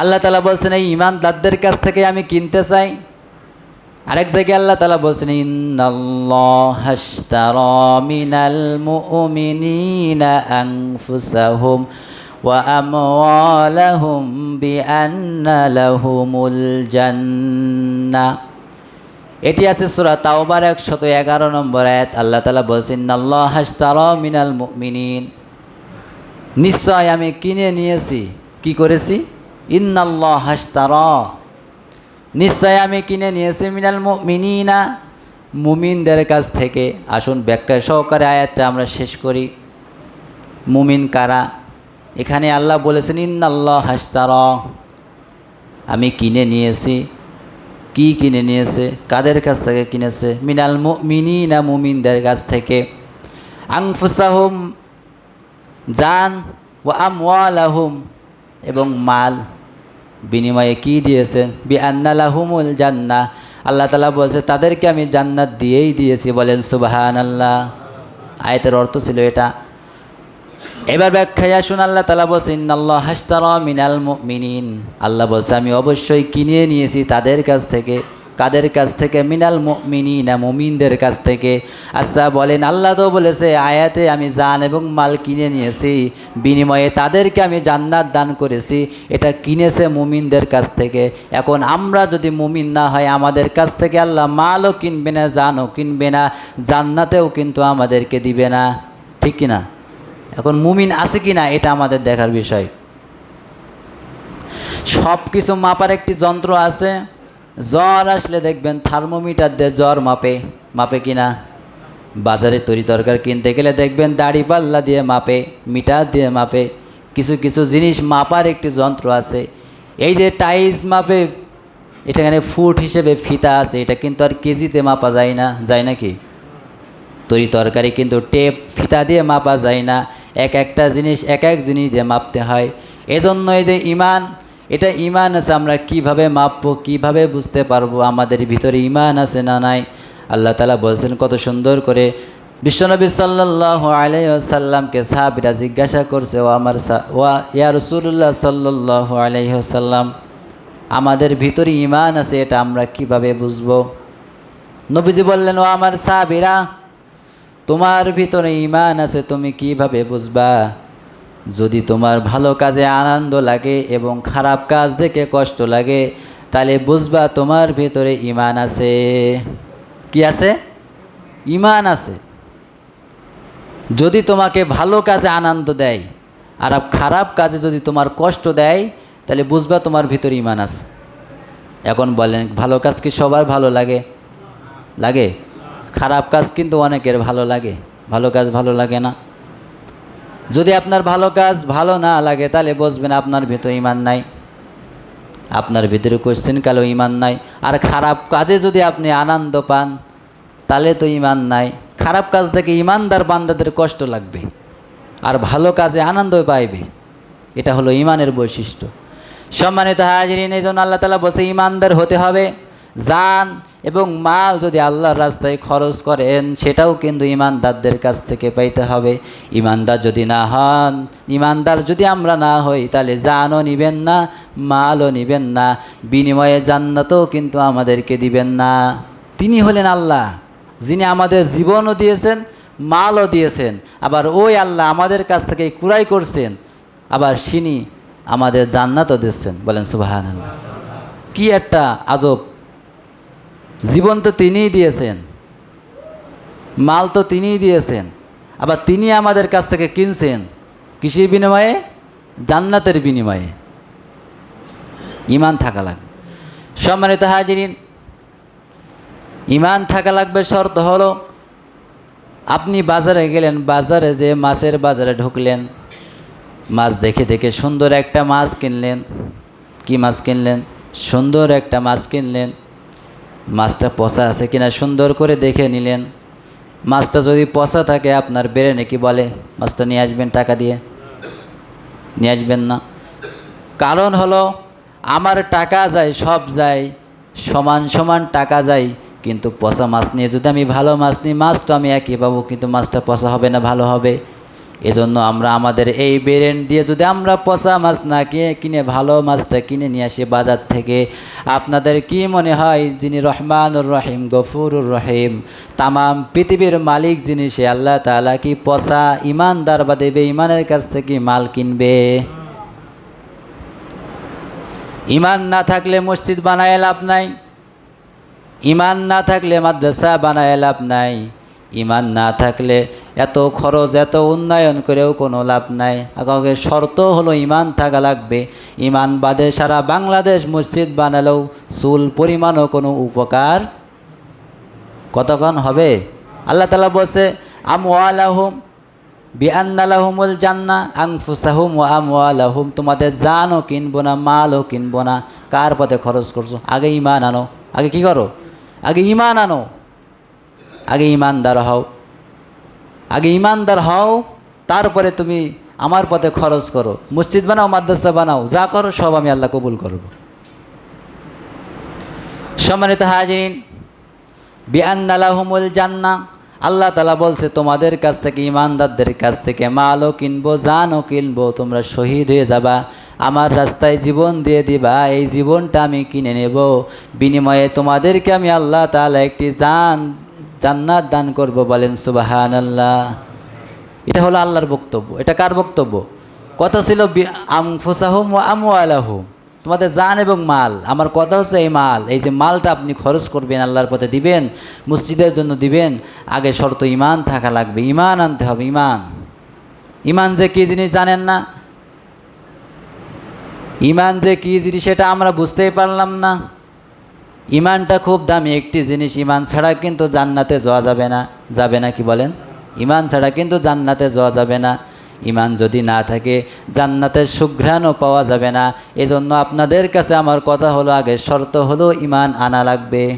আল্লাহ তালা বলছেন, এই ইমানদারদের কাছ থেকে আমি কিনতে চাই। আরেক জায়গায় আল্লাহ তালা বলছেন মিনাল মুমিনিনা এটি আছে সূরা তাওবার একশত এগারো নম্বর আয়াত। আল্লাহ তালা বলছেন আল্লাহ হাস্তার মিনাল মুমিনিন। নিশ্চয় আমি কিনে নিয়েছি। কি করেছি? ইন্নাল্লাহ হাস্তার নিশ্চয় আমি কিনে নিয়েছি মিনাল মুমিনিনা। মুমিনদের কাছ থেকে আসুন, ব্যাখ্যা সহকারে আয়াতটা আমরা শেষ করি। মুমিন কারা? এখানে আল্লাহ বলেছেন, ইন্নাল্লাহ হাস্তার আমি কিনে নিয়েছি। কি কিনে নিয়েছে? কাদের কাছ থেকে কিনেছে? মিনাল মিনিনা মুমিনদের কাছ থেকে। আংফুসাহুম জান ও আমওয়ালাহুম এবং মাল। বিনিময়ে কি দিয়েছেন? বি আন্নালাহুমুল জান্না আল্লাহ তালা বলছে, তাদেরকে আমি জান্নাত দিয়েই দিয়েছি। বলেন সুবাহান আল্লাহ আয়তের অর্থ ছিল এটা। এবার ব্যাখ্যা শুন আল্লাহ তালা বলছে, ইন্নাল্লাহ হাস্তারা মিনাল মিনিন আল্লাহ বলছে, আমি অবশ্যই কিনে নিয়েছি তাদের কাছ থেকে। কাদের কাছ থেকে? মিনাল মিনিনা মুমিনদের কাছ থেকে। আচ্ছা বলেন, আল্লাহ তো বলেছে, আয়াতে আমি জান এবং মাল কিনে নিয়েছি, বিনিময়ে তাদেরকে আমি জান্নাত দান করেছি, এটা কিনেছে মুমিনদের কাছ থেকে। এখন আমরা যদি মুমিন না হয়, আমাদের কাছ থেকে আল্লাহ মালও কিনবে না, জানও কিনবে না, জান্নাতেও কিন্তু আমাদেরকে দিবে না। ঠিক কিনা এখন মুমিন আছে কি না, এটা আমাদের দেখার বিষয়। সব কিছু মাপার একটি যন্ত্র আছে। জ্বর আসলে দেখবেন থার্মোমিটার দিয়ে জ্বর মাপে। মাপে কি না বাজারে তরি তরকার কিনতে গেলে দেখবেন দাড়ি পাল্লা দিয়ে মাপে, মিটার দিয়ে মাপে, কিছু কিছু জিনিস মাপার একটি যন্ত্র আছে। এই যে টাইস মাপে, এখানে ফুট হিসেবে ফিতা আছে, এটা কিন্তু আর কেজিতে মাপা যায় না, যায় নাকি? তরি তরকারি কিন্তু টেপ ফিতা দিয়ে মাপা যায় না, এক একটা জিনিস, এক এক জিনিস দিয়ে মাপতে হয়। এজন্য এই যে ইমান এটা ইমান আছে, আমরা কীভাবে মাপবো, কীভাবে বুঝতে পারব আমাদের ভিতরে ইমান আছে না নাই? আল্লাহ তালা বলছেন, কত সুন্দর করে বিশ্বনবী সাল্লাহ আলাইসাল্লামকে সাহাবিরা জিজ্ঞাসা করছে, ও আমার ওয়া ইয়া রসুল্লাহ সাল্লাহ আলাইসাল্লাম আমাদের ভিতরে ইমান আছে, এটা আমরা কীভাবে বুঝব? নবীজি বললেন, ও আমার সাহাবিরা, তোমার ভিতরে ইমান আছে, তুমি কীভাবে বুঝবা? যদি তোমার ভালো কাজে আনন্দ লাগে এবং খারাপ কাজ দেখে কষ্ট লাগে, তাহলে বুঝবা তোমার ভিতরে ইমান আছে। কি আছে? ইমান আছে। যদি তোমাকে ভালো কাজে আনন্দ দেয়, আর খারাপ কাজে যদি তোমার কষ্ট দেয়, তাহলে বুঝবা তোমার ভিতরে ইমান আছে। এখন বলেন, ভালো কাজ কি সবার ভালো লাগে? লাগে। খারাপ কাজ কিন্তু অনেকের ভালো লাগে। ভালো কাজ ভালো লাগে না। যদি আপনার ভালো কাজ ভালো না লাগে, তাহলে বসবেন আপনার ভিতরে ইমান নাই। আপনার ভিতরে কোশ্চেন কালো ইমান নাই। আর খারাপ কাজে যদি আপনি আনন্দ পান, তাহলে তো ইমান নাই। খারাপ কাজ থেকে ইমানদার বান্দাদের কষ্ট লাগবে। আর ভালো কাজে আনন্দ পাইবে। এটা হলো ইমানের বৈশিষ্ট্য। সম্মানিত হাজিরিন, এই জন্য আল্লাহ তালা বলছে, ইমানদার হতে হবে। যান এবং মাল যদি আল্লাহর রাস্তায় খরচ করেন, সেটাও কিন্তু ইমানদারদের কাছ থেকে পাইতে হবে। ইমানদার যদি না হন, ইমানদার যদি আমরা না হই, তাহলে জানও নিবেন না, মালও নিবেন না, বিনিময়ে জান্নাতও কিন্তু আমাদেরকে দিবেন না। তিনি হলেন আল্লাহ, যিনি আমাদের জীবনও দিয়েছেন, মালও দিয়েছেন। আবার ওই আল্লাহ আমাদের কাছ থেকে কুড়াই করছেন, আবার সিনি আমাদের জান্নাতও দিচ্ছেন। বলেন আল্লাহ কি একটা আজব জীবন তো তিনিই দিয়েছেন, মাল তো তিনিই দিয়েছেন, আবার তিনি আমাদের কাছ থেকে কিনছেন কৃষির বিনিময়ে, জান্নাতের বিনিময়ে। ইমান থাকা লাগবে সম্মানিত হাজিরিন, ইমান থাকা লাগবে শর্ত হলো, আপনি বাজারে গেলেন, বাজারে যে মাছের বাজারে ঢুকলেন, মাছ দেখে দেখে সুন্দর একটা মাছ কিনলেন। কি মাছ কিনলেন? সুন্দর একটা মাছ কিনলেন। মাছটা পচা আছে কিনা সুন্দর করে দেখে নিলেন। মাছটা যদি পচা থাকে, আপনার বেড়ে নাকি বলে, মাছটা নিয়ে আসবেন টাকা দিয়ে? নিয়ে আসবেন না। কারণ হলো, আমার টাকা যায়, সব যায়, সমান সমান টাকা যায়, কিন্তু পচা মাছ নিয়ে যদি আমি ভালো মাছ নিই মাছটা আমি একই পাবো, কিন্তু মাছটা পচা হবে না, ভালো হবে। এজন্য আমরা আমাদের এই বেরেন দিয়ে যদি আমরা পচা মাছ না কিনে কিনে ভালো মাছটা কিনে নিয়ে আসি বাজার থেকে, আপনাদের কি মনে হয় যিনি রহমানুর রহিম, গফুরুর রহিম, তামাম পৃথিবীর মালিক যিনি, সে আল্লাহ তাআলা কি পচা ইমানদার বা দেবে ইমানের কাছ থেকে মাল কিনবে? ইমান না থাকলে মসজিদ বানায় লাভ নাই, ইমান না থাকলে মাদ্রাসা বানায় লাভ নাই ইমান না থাকলে এত খরচ, এত উন্নয়ন করেও কোনো লাভ নাই। কাউকে শর্ত হলো ইমান থাকা লাগবে। ইমান বাদে সারা বাংলাদেশ মসজিদ বানালেও চুল পরিমাণও কোনো উপকার কতক্ষণ হবে? আল্লাহ তালা বলছে, আমওয়ালাহুম বিআন্নালাহুমুল জান্না আংফুসাহুম ও আমওয়ালাহুম। তোমাদের জানও কিনবো না, মালও কিনবো না। কার পথে খরচ করছ? আগে ইমান আনো। আগে কি করো? আগে ইমান আনো। আগে ইমানদার হও। আগে ইমানদার হও, তারপরে তুমি আমার পথে খরচ করো। মসজিদ বানাও, মাদ্রাসা বানাও, যা করো সব আমি আল্লাহ কবুল করব। সম্মানিত হাজিরিন বিআন্নালাহুমুল জান্না আল্লাহ তালা বলছে, তোমাদের কাছ থেকে, ইমানদারদের কাছ থেকে মালও কিনবো, জানও কিনবো, তোমরা শহীদ হয়ে যাবা। আমার রাস্তায় জীবন দিয়ে দিবা, এই জীবনটা আমি কিনে নেব। বিনিময়ে তোমাদেরকে আমি আল্লাহ তালা একটি জান জান্নাত দান করব বলেন সুবাহান আল্লাহ এটা হলো আল্লাহর বক্তব্য। এটা কার বক্তব্য? কথা ছিল আম ফুসাহুম ও আমু আলাহুম তোমাদের জান এবং মাল। আমার কথা হচ্ছে এই মাল। এই যে মালটা আপনি খরচ করবেন, আল্লাহর পথে দিবেন, মসজিদের জন্য দিবেন, আগে শর্ত ইমান থাকা লাগবে। ইমান আনতে হবে ইমান ইমান যে কী জিনিস জানেন না? ইমান যে কী জিনিস সেটা আমরা বুঝতেই পারলাম না। ইমানটা খুব দামি, একটি জিনিস ইমান ছাড়া কিন্তু জান্নাতে যাওয়া যাবে না। যাবে না কি বলেন? ইমান ছাড়া কিন্তু জান্নাতে যাওয়া যাবে না। ইমান যদি না থাকে জান্নাতের সুঘ্রাণও পাওয়া যাবে না। এজন্য আপনাদের কাছে আমার কথা হলো আগে, শর্ত হলো ইমান আনা লাগবে।